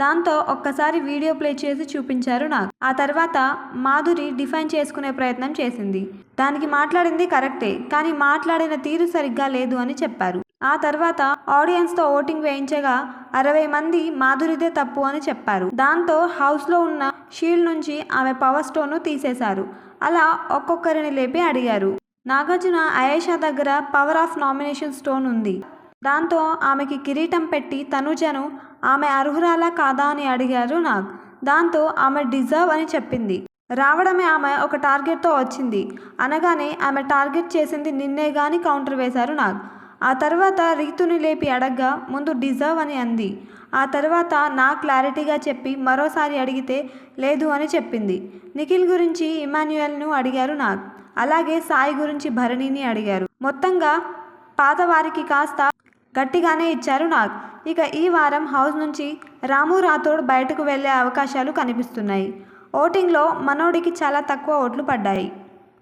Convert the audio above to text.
దాంతో ఒక్కసారి video play చేసి చూపించారు నాకు. ఆ తర్వాత మాధురి డిఫైన్ చేసుకునే ప్రయత్నం చేసింది. దానికి మాట్లాడింది కరెక్టే కానీ మాట్లాడిన తీరు సరిగ్గా లేదు అని చెప్పారు. ఆ తర్వాత ఆడియన్స్తో ఓటింగ్ వేయించగా అరవై మంది మాధురిదే తప్పు అని చెప్పారు. దాంతో హౌస్లో ఉన్న షీల్డ్ నుంచి ఆమె పవర్ స్టోన్ను తీసేశారు. అలా ఒక్కొక్కరిని లేపి అడిగారు. నాగార్జున అయేషా దగ్గర పవర్ ఆఫ్ నామినేషన్ స్టోన్ ఉంది. దాంతో ఆమెకి కిరీటం పెట్టి తనుజను ఆమె అర్హురాలా కాదా అని అడిగారు నాగ్. దాంతో ఆమె డిజర్వ్ అని చెప్పింది. రావడమే ఆమె ఒక టార్గెట్తో వచ్చింది. అనగానే ఆమె టార్గెట్ చేసింది నిన్నే గాని కౌంటర్ వేశారు నాగ్. ఆ తర్వాత రీతుని లేపి అడగ్గా ముందు డిజర్వ్ అని అంది. ఆ తర్వాత నా క్లారిటీగా చెప్పి మరోసారి అడిగితే లేదు అని చెప్పింది. నిఖిల్ గురించి ఇమాన్యుయల్ను అడిగారు నాగ్. అలాగే సాయి గురించి భరణిని అడిగారు. మొత్తంగా పాతవారికి కాస్త గట్టిగానే ఇచ్చారు నాగ్. ఇక ఈ వారం హౌస్ నుంచి రాము రాథోడ్ బయటకు వెళ్ళే అవకాశాలు కనిపిస్తున్నాయి. ఓటింగ్లో మనోడికి చాలా తక్కువ ఓట్లు పడ్డాయి.